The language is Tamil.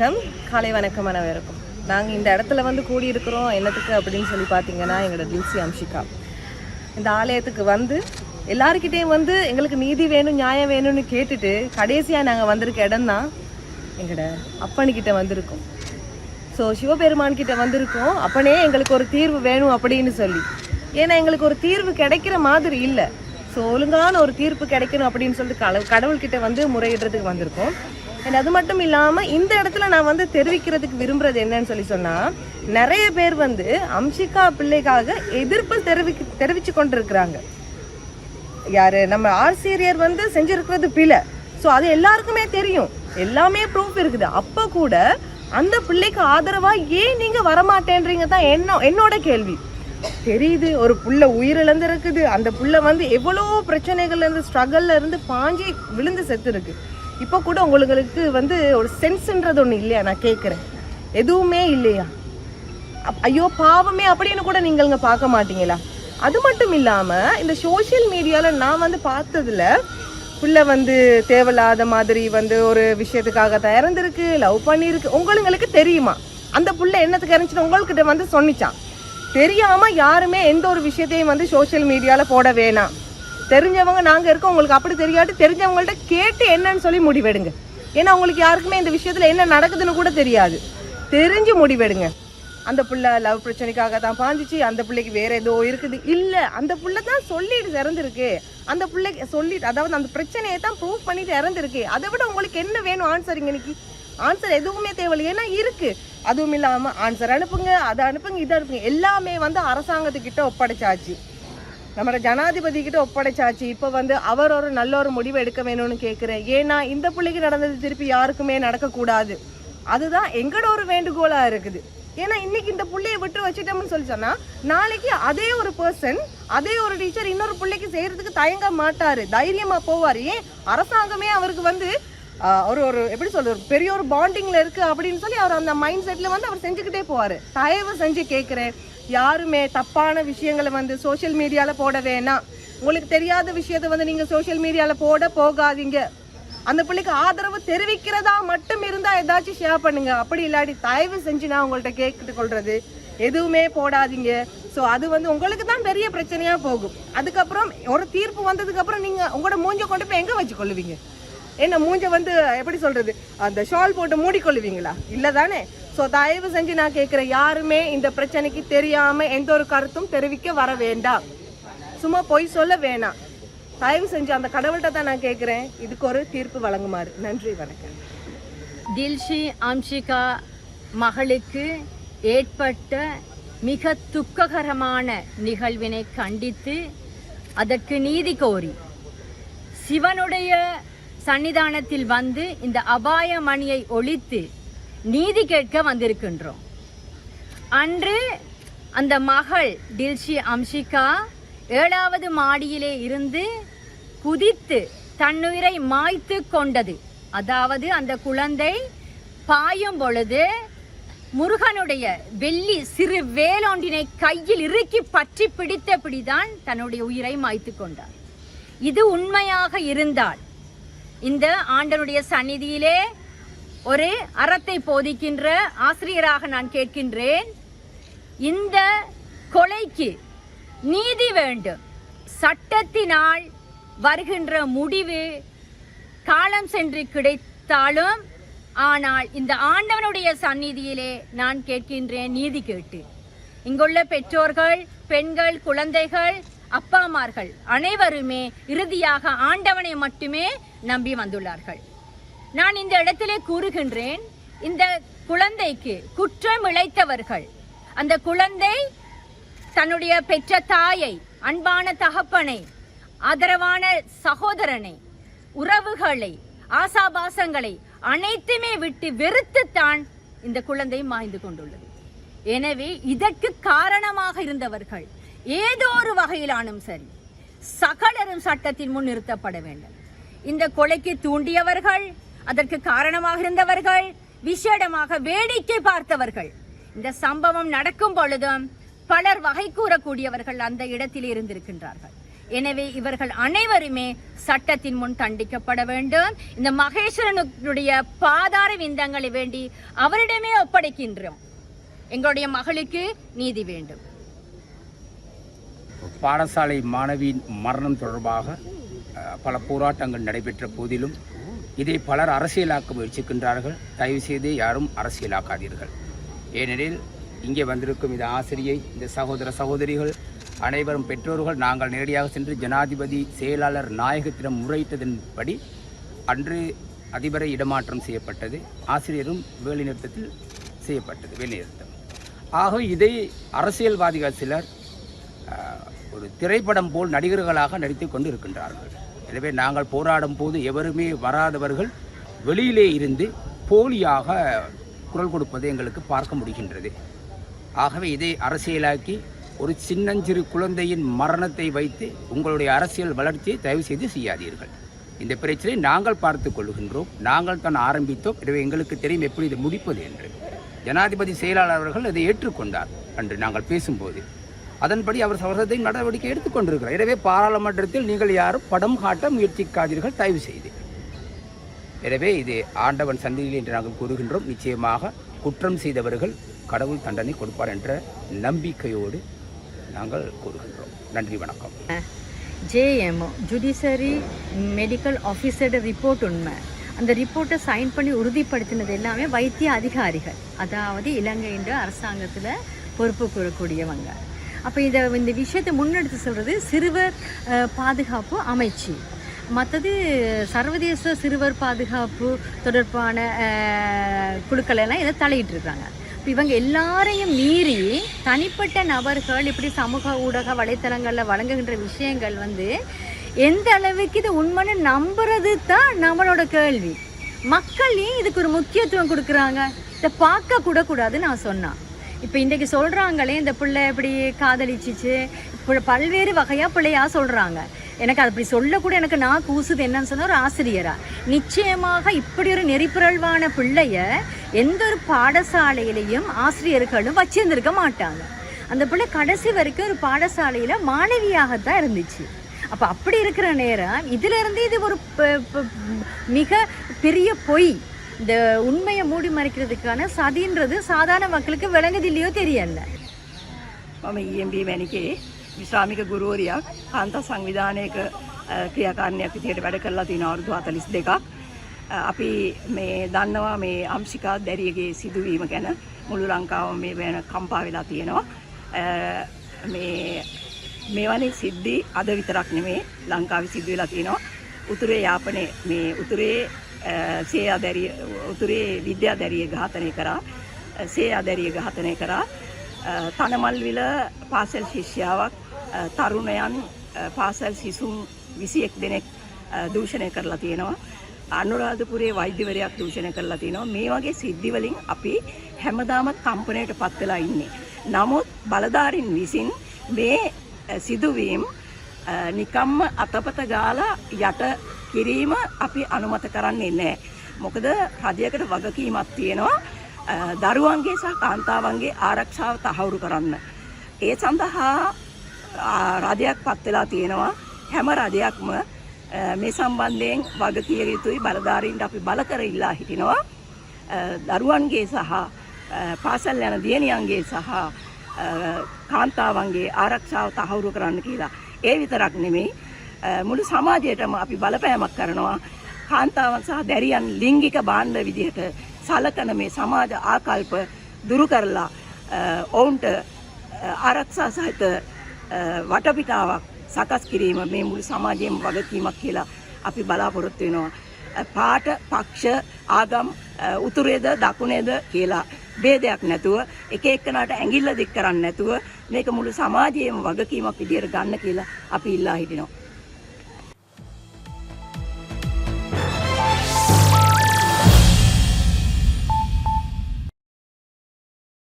வணக்கம். காலை வணக்கம் அனைவருக்கும். நாங்கள் இந்த இடத்துல வந்து கூடியிருக்கிறோம். என்னத்துக்கு அப்படின்னு சொல்லி பார்த்தீங்கன்னா எங்களோட துல்சி அம்ஷிகா. இந்த ஆலயத்துக்கு வந்து எல்லாருக்கிட்டேயும் வந்து எங்களுக்கு நீதி வேணும் நியாயம் வேணும்னு கேட்டுட்டு கடைசியாக நாங்கள் வந்திருக்க இடம் தான் எங்களோட அப்பனுக்கிட்ட வந்திருக்கோம். ஸோ சிவபெருமான்கிட்ட வந்திருக்கோம். அப்பனே எங்களுக்கு ஒரு தீர்வு வேணும் அப்படின்னு சொல்லி. ஏன்னா எங்களுக்கு ஒரு தீர்வு கிடைக்கிற மாதிரி இல்லை. ஸோ ஒழுங்கான ஒரு தீர்ப்பு கிடைக்கணும் அப்படின்னு சொல்லிட்டு கடவுள் கடவுள்கிட்ட வந்து முறையிடுறதுக்கு வந்திருக்கோம். அண்ட் அது மட்டும் இல்லாமல் இந்த இடத்துல நான் வந்து தெரிவிக்கிறதுக்கு விரும்புறது என்னன்னு சொல்லி சொன்னால் நிறைய பேர் வந்து அம்ஷிகா பிள்ளைக்காக எதிர்ப்பு தெரிவிக்க தெரிவித்து கொண்டிருக்கிறாங்க. யாரு? நம்ம ஆசிரியர் வந்து செஞ்சிருக்கிறது பிழை. ஸோ அது எல்லாருக்குமே தெரியும். எல்லாமே ப்ரூஃப் இருக்குது. அப்போ கூட அந்த பிள்ளைக்கு ஆதரவாக ஏன் நீங்கள் வரமாட்டேன்றீங்க தான் என்ன என்னோட கேள்வி. தெரியுது ஒரு புள்ள உயிரிழந்து இருக்குது அந்த புள்ள வந்து எவ்வளோ பிரச்சனைகள்ல இருந்து இருந்து பாஞ்சி விழுந்து செத்து இருக்கு இப்போ கூட உங்களுக்கு வந்து ஒரு சென்ஸ்ன்றது ஒன்று இல்லையா? நான் கேட்குறேன் எதுவுமே இல்லையா? அப்- ஐயோ பாவமே அப்படின்னு கூட நீங்கள்ங்க பார்க்க மாட்டீங்களா? அது மட்டும் இல்லாமல் இந்த சோஷியல் மீடியாவில் நான் வந்து பார்த்ததுல பிள்ளை வந்து தேவையில்லாத மாதிரி வந்து ஒரு விஷயத்துக்காக தான் லவ் பண்ணியிருக்கு. உங்களுங்களுக்கு தெரியுமா? அந்த புள்ள என்னத்துக்கு இறந்துச்சுன்னு உங்கள்கிட்ட வந்து சொன்னிச்சான். தெரியாமல் யாருமே எந்த ஒரு விஷயத்தையும் வந்து சோஷியல் மீடியாவில் போட வேணாம். தெரிஞ்சவங்க நாங்கள் இருக்கோம் உங்களுக்கு அப்படி தெரியாட்டி தெரிஞ்சவங்கள்ட்ட கேட்டு என்னன்னு சொல்லி முடிவெடுங்க. ஏன்னா உங்களுக்கு யாருக்குமே இந்த விஷயத்தில் என்ன நடக்குதுன்னு கூட தெரியாது. தெரிஞ்சு முடிவெடுங்க. அந்த புள்ள லவ் பிரச்சனைக்காக தான் பாஞ்சிச்சு அந்த பிள்ளைக்கு வேற ஏதோ இருக்குது. இல்லை அந்த புள்ள தான் சொல்லிட்டு இறந்துருக்கு அந்த பிள்ளைக்கு சொல்லிட்டு அதாவது அந்த பிரச்சனையை தான் ப்ரூவ் பண்ணிட்டு இறந்துருக்கு அதை விட உங்களுக்கு என்ன வேணும் ஆன்சர் இன்னைக்கு? ஆன்சர் எதுவுமே தேவையில்லை. ஏன்னா இருக்கு. அதுவும் இல்லாமல் ஆன்சர் அனுப்புங்க அதை அனுப்புங்க இதை அனுப்புங்க. எல்லாமே வந்து அரசாங்கத்துக்கிட்ட ஒப்படைச்சாச்சு. நம்ம ஜனாதிபதி கிட்ட ஒப்படைச்சாச்சு. இப்போ வந்து அவர் ஒரு நல்ல ஒரு முடிவு எடுக்க வேணும்னு கேட்குறேன் ஏன்னா இந்த பிள்ளைக்கு நடந்தது திருப்பி யாருக்குமே நடக்கக்கூடாது. அதுதான் எங்களோட ஒரு வேண்டுகோளாக இருக்குது. ஏன்னா இன்னைக்கு இந்த புள்ளைய விட்டு வச்சுட்டோம்னு சொல்லி சொன்னால் நாளைக்கு அதே ஒரு பர்சன் அதே ஒரு டீச்சர் இன்னொரு பிள்ளைக்கு செய்கிறதுக்கு தயங்க மாட்டார். தைரியமாக போவார். ஏன்? அரசாங்கமே அவருக்கு வந்து ஒரு ஒரு எப்படி சொல்றது பெரிய ஒரு பாண்டிங்ல இருக்கு அப்படின்னு சொல்லி அவர் அந்த மைண்ட் செட்ல வந்து அவர் செஞ்சுக்கிட்டே போவார். தயவு செஞ்சு கேட்குறேன் யாருமே தப்பான விஷயங்களை வந்து சோஷியல் மீடியாவில் போட வேணாம். உங்களுக்கு தெரியாத விஷயத்தை வந்து நீங்கள் சோஷியல் மீடியாவில் போட போகாதீங்க. அந்த பிள்ளைக்கு ஆதரவு தெரிவிக்கிறதா மட்டும் இருந்தால் ஏதாச்சும் ஷேர் பண்ணுங்க. அப்படி இல்லாட்டி தயவு செஞ்சு நான் உங்கள்ட்ட கேட்டு கொள்வது எதுவுமே போடாதீங்க. ஸோ அது வந்து உங்களுக்கு தான் பெரிய பிரச்சனையாக போகும். அதுக்கப்புறம் ஒரு தீர்ப்பு வந்ததுக்கப்புறம் நீங்கள் உங்களோட மூஞ்ச கொண்டு போய் எங்கே வச்சு கொள்ளுவீங்க? என்ன மூஞ்ச வந்து எப்படி சொல்கிறது அந்த ஷால் போட்டு மூடிக்கொள்ளுவீங்களா இல்லை தானே ஸோ தயவு செஞ்சு நான் கேட்குறேன் யாருமே இந்த பிரச்சனைக்கு தெரியாமல் எந்த ஒரு கருத்தும் தெரிவிக்க வர வேண்டாம். சும்மா பொய் சொல்ல வேணாம். தயவு செஞ்சு அந்த கடவுள்கிட்ட தான் நான் கேட்குறேன் இதுக்கு ஒரு தீர்ப்பு வழங்குமாறு. நன்றி வணக்கம். தில்ஷி அம்ஷிகா மகளுக்கு ஏற்பட்ட மிக துக்ககரமான நிகழ்வினை கண்டித்து அதற்கு நீதி கோரி சிவனுடைய சன்னிதானத்தில் வந்து இந்த அபாய மணியை ஒழித்து நீதி கேட்க வந்திருக்கின்றோம். அன்று அந்த மகள் டில்ஷி அம்ஷிகா ஏழாவது மாடியிலே இருந்து குதித்து தன்னுயிரை மாய்த்து கொண்டது. அதாவது அந்த குழந்தை பாயும் பொழுது முருகனுடைய வெள்ளி சிறு வேலொன்றினை கையில் இறுக்கி பற்றி பிடித்தபடிதான் தன்னுடைய உயிரை மாய்த்து கொண்டார் இது உண்மையாக இருந்தால் இந்த ஆண்டனுடைய சந்நிதியிலே ஒரு அறத்தை போதிக்கின்ற ஆசிரியராக நான் கேட்கின்றேன். இந்த கொலைக்கு நீதி வேண்டும். சட்டத்தினால் வருகின்ற முடிவு காலம் சென்று கிடைத்தாலும் ஆனால் இந்த ஆண்டவனுடைய சந்நிதியிலே நான் கேட்கின்றேன் நீதி கேட்டு. இங்குள்ள பெற்றோர்கள் பெண்கள் குழந்தைகள் அப்பாமார்கள் அனைவருமே இறுதியாக ஆண்டவனை மட்டுமே நம்பி வந்துள்ளார்கள். நான் இந்த இடத்திலே கூறுகின்றேன் இந்த குழந்தைக்கு குற்றம் இழைத்தவர்கள் அந்த குழந்தை தன்னுடைய பெற்ற தாயை அன்பான தகப்பனை ஆதரவான சகோதரனை உறவுகளை ஆசாபாசங்களை அனைத்துமே விட்டு வெறுத்துத்தான் இந்த குழந்தை மாய்ந்து கொண்டுள்ளது. எனவே இதற்கு காரணமாக இருந்தவர்கள் ஏதோ ஒரு வகையிலானும் சரி சகலரும் சட்டத்தின் முன் நிறுத்தப்பட வேண்டும். இந்த கொலைக்கு தூண்டியவர்கள் அதற்கு காரணமாக இருந்தவர்கள் விஷேடமாக வேடிக்கை பார்த்தவர்கள். இந்த சம்பவம் நடக்கும் பொழுதும் பலர் வகை கூறக்கூடியவர்கள் அந்த இடத்தில் இருந்திருக்கின்றார்கள். எனவே இவர்கள் அனைவருமே சட்டத்தின் முன் தண்டிக்கப்பட வேண்டும். இந்த மகேஸ்வரனுடைய பாதார விந்தங்களை வேண்டி அவரிடமே ஒப்படைக்கின்றோம். எங்களுடைய மகளுக்கு நீதி வேண்டும். பாடசாலை மாணவியின் மரணம் தொடர்பாக பல போராட்டங்கள் நடைபெற்ற போதிலும் இதை பலர் அரசியலாக்க முயற்சிக்கின்றார்கள். தயவு செய்து யாரும் அரசியலாக்காதீர்கள். ஏனெனில் இங்கே வந்திருக்கும் இந்த ஆசிரியை இந்த சகோதர சகோதரிகள் அனைவரும் பெற்றோர்கள் நாங்கள் நேரடியாக சென்று ஜனாதிபதி செயலாளர் நாயகத்திடம் முறையிட்டதன்படி அன்று அதிபரை இடமாற்றம் செய்யப்பட்டது. ஆசிரியரும் வேலைநிறுத்தத்தில் செய்யப்பட்டது வேலைநிறுத்தம் ஆகவே இதை அரசியல்வாதிகள் சிலர் ஒரு திரைப்படம் போல் நடிகர்களாக நடித்து கொண்டு இருக்கின்றார்கள் எனவே நாங்கள் போராடும் போது எவருமே வராதவர்கள் வெளியிலே இருந்து போலியாக குரல் கொடுப்பதை எங்களுக்கு பார்க்க முடிகின்றது. ஆகவே இதை அரசியலாக்கி ஒரு சின்னஞ்சிறு குழந்தையின் மரணத்தை வைத்து உங்களுடைய அரசியல் வளர்ச்சியை தயவு செய்து செய்யாதீர்கள். இந்த பிரச்சனை நாங்கள் பார்த்து கொள்கின்றோம். நாங்கள் தான் ஆரம்பித்தோம். எனவே எங்களுக்கு தெரியும் எப்படி இதை முடிப்பது என்று. ஜனாதிபதி செயலாளர் அவர்கள் அதை ஏற்றுக்கொண்டார். அன்று நாங்கள் பேசும்போது. அதன்படி அவர் சவரத்தை நடவடிக்கை எடுத்துக்கொண்டிருக்கிறார் எனவே பாராளுமன்றத்தில் நீங்கள் யாரும் படம் காட்ட முயற்சிக்காதீர்கள் தயவு செய்து. எனவே இது ஆண்டவன் சந்தையில் என்று நாங்கள் கூறுகின்றோம். நிச்சயமாக குற்றம் செய்தவர்கள் கடவுள் தண்டனை கொடுப்பார் என்ற நம்பிக்கையோடு நாங்கள் கூறுகின்றோம். நன்றி வணக்கம். ஜேஎம் ஜுடிஷரி மெடிக்கல் ஆஃபீஸரோட ரிப்போர்ட் உண்மை. அந்த ரிப்போர்ட்டை சைன் பண்ணி உறுதிப்படுத்தினது எல்லாமே வைத்திய அதிகாரிகள். அதாவது இலங்கைன்ற அரசாங்கத்தில் பொறுப்பு கூறக்கூடியவங்க. அப்போ இதை இந்த விஷயத்தை முன்னெடுத்து சொல்கிறது சிறுவர் பாதுகாப்பு அமைச்சு. மற்றது சர்வதேச சிறுவர் பாதுகாப்பு தொடர்பான குழுக்கள் எல்லாம் இதை தலையிட்டுருக்காங்க. இப்போ இவங்க எல்லாரையும் மீறி தனிப்பட்ட நபர்கள் இப்படி சமூக ஊடக வலைத்தளங்களில் வழங்குகின்ற விஷயங்கள் வந்து எந்த அளவுக்கு இது உண்மைன்னு நம்புறது தான் நம்மளோட கேள்வி. மக்கள் ஏன் இதுக்கு ஒரு முக்கியத்துவம் கொடுக்குறாங்க? இதை பார்க்க கூட கூடாதுன்னு நான் சொன்னேன் இப்போ இன்றைக்கு சொல்கிறாங்களே இந்த பிள்ளை இப்படி காதலிச்சிச்சு. இப்போ பல்வேறு வகையாக பிள்ளையா சொல்கிறாங்க எனக்கு அது அப்படி சொல்லக்கூட எனக்கு நான் கூசுது என்னன்னு சொன்ன ஒரு ஆசிரியராக நிச்சயமாக இப்படி ஒரு நெறிப்புரல்வான பிள்ளைய எந்த ஒரு பாடசாலையிலையும் ஆசிரியர்களும் வச்சிருந்திருக்க மாட்டாங்க. அந்த பிள்ளை கடைசி வரைக்கும் ஒரு பாடசாலையில் மாணவியாகத்தான் இருந்துச்சு. அப்போ அப்படி இருக்கிற நேரம் இதிலிருந்து இது ஒரு ப- மிக பெரிய பொய். இந்த உண்மையை மூடி மறைக்கிறதுக்கான சதின்றது சாதாரண மக்களுக்கு விளங்குது இல்லையோ தெரியல මම EMB මැනිකේ විශ්‍රාමික ගුරුවරයක් කාන්තා සංවිධානයක අ, ක්‍රියාකාරණයක් විදිහට වැඩ කරලා තියෙන අවුරුදු 42ක් අ, අපි මේ දන්නවා මේ අම්ශිකා දැරියගේ සිදුවීම ගැන මුළු ලංකාවම මේ වෙන කම්පා වෙලා තියෙනවා අ, මේ මෙවැනි සිද්ධි අද විතරක් නෙමේ ලංකාවේ සිද්ධ වෙලා තියෙනවා උතුරේ යාපනයේ මේ උතුරේ අ, සේයා දැරිය උතුරේ විද්‍යා දැරිය ඝාතනය කරා. අ, සේයා දැරිය ඝාතනය කරා. අ, තනමල්විල පාසල් ශිෂ්‍යාවක් අ, තරුණයන් අ, පාසල් සිසුන් විසියෙක් දෙනෙක් අ, දූෂණය කරලා තියෙනවා. අනුරාධපුරේ වෛද්‍යවරයක් දූෂණය කරලා තියෙනවා. මේ වගේ සිද්ධිවලින් අපි හැමදාමත් කම්පනයට පත් වෙලා ඉන්නේ. නමුත් බලධාරින් විසින් මේ අ, සිදුවීම් අ, නිකම්ම අතපත ගාලා යට කිරීම අපි අනුමත කරන්නේ නැහැ. මොකද රජයකට වගකීමක් තියෙනවා අ, දරුවන්ගේ සහ කාන්තාවන්ගේ ආරක්ෂාව තහවුරු කරන්න. ඒ සඳහා ආ, රජයක් පත් වෙලා තියෙනවා හැම රජයක්ම අ, මේ සම්බන්ධයෙන් වගකිය යුතුයි බලධාරීන්ට අපි බල කර ඉල්ලා හිටිනවා අ, දරුවන්ගේ සහ අ, පාසල් යන දියණියන්ගේ සහ අ, කාන්තාවන්ගේ ආරක්ෂාව තහවුරු කරන්න කියලා. ඒ විතරක් නෙමෙයි අ, මුළු සමාජයටම අපි බලපෑමක් කරනවා කාන්තාවන් සහ දැරියන් ලිංගික භාණ්ඩ විදිහට සලකන මේ සමාජ ආකල්ප දුරු කරලා අ, ඔවුන්ට අ, ආරක්ෂා සහිත අ, වටපිටාවක් සකස් කිරීම මේ මුළු සමාජයේම වගකීමක් කියලා අපි බලාපොරොත්තු වෙනවා. අ, පාට පක්ෂ ආගම් අ, උතුරේද දකුණේද කියලා ભેදයක් නැතුව එක එක්කනට ඇඟිල්ල දික් කරන්නේ නැතුව මේක මුළු සමාජයේම වගකීමක් විදියට ගන්න කියලා අපි ඉල්ලා හිටිනවා.